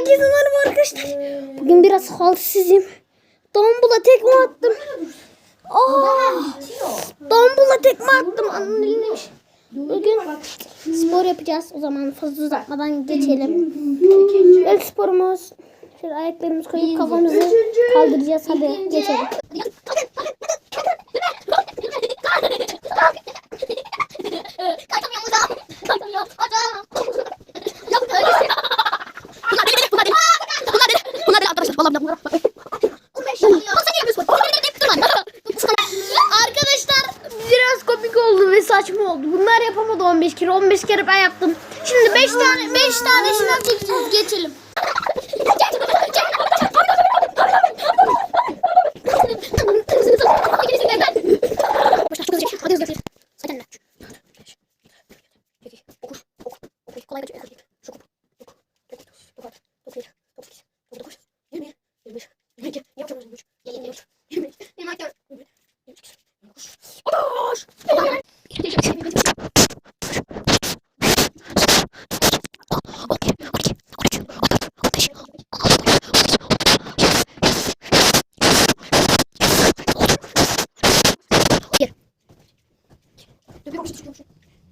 Herkese merhaba arkadaşlar. Bugün biraz halsizim. Dumble'a tekme attım. Aa, Dumble'a tekme attım. Annem elindemiş. Bugün spor yapacağız. O zaman fazla uzatmadan geçelim. İlk sporumuz şöyle ayaklarımızı koyup kafamızı kaldıracağız. Hadi geçelim. Arkadaşlar biraz komik oldu ve saçma oldu. Bunlar yapamadı 15 kere. 15 kere ben yaptım. Şimdi 5 tane 5 tane şınav çekeceğiz. Geçelim.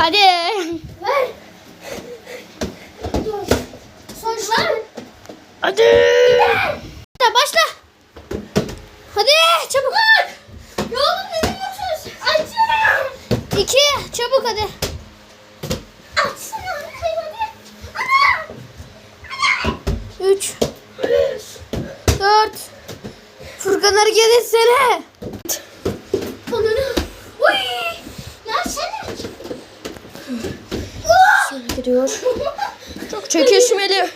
Hadi. Ver. Dur. Ver. Hadi. Başla. Hadi çabuk. Oğlum ne diyorsunuz? Açıyorum. İki çabuk hadi. Açsana. Hadi. Ana. Üç. Dört. Furkan hareket etsene. gerektiriyor. Çok çekişmeli.